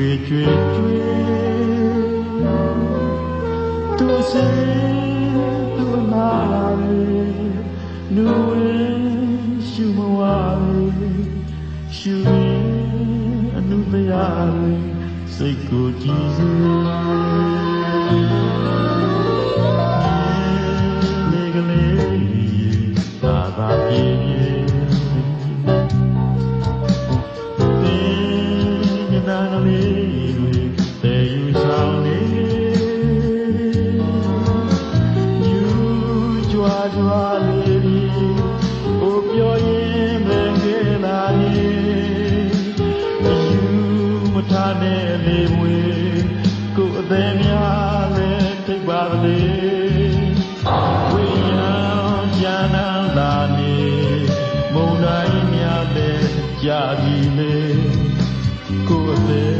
ရွေရွေရွေသူစေသူနာလေလူဝေရှုမဝါလေရှုအနုပယာလေစိတ်ကိုကြည်စေလေကလေးသာသာပြေပြေသင်္ကနာကလေး နဲ့လေးမွေကိုယ်အသေးများလည်းထိပ်ပါလေဝိညာဉ်ဉာဏ်လာနေမုန်တိုင်းများလည်းကြာပြီလေကိုယ်အသေးပါ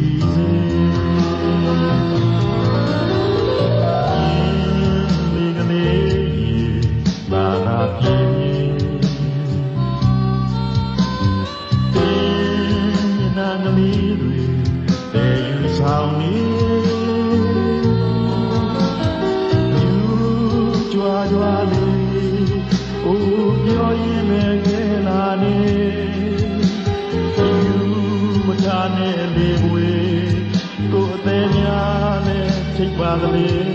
ဒီနာနမီတွေတေယူဆောင်နေယူကြွားကြွားလေးအိုးပြောရင်လည်းခဲလာနေယူမထားနဲ့လေးဝေးကိုယ်အသေးများနဲ့ထိပ်ပါကလေး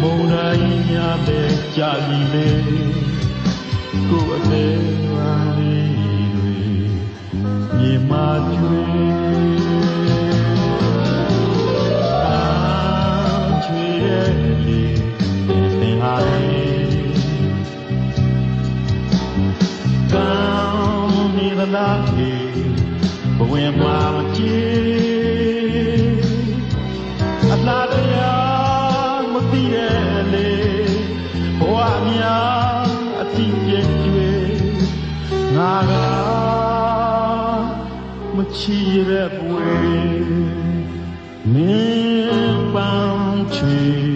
ဝိညာဉ်ချမ်းသာလာနေမုန်တိုင်းများပဲကြာပြီလေကို ချီရဲ့ပွေမင်းပန်းချွေ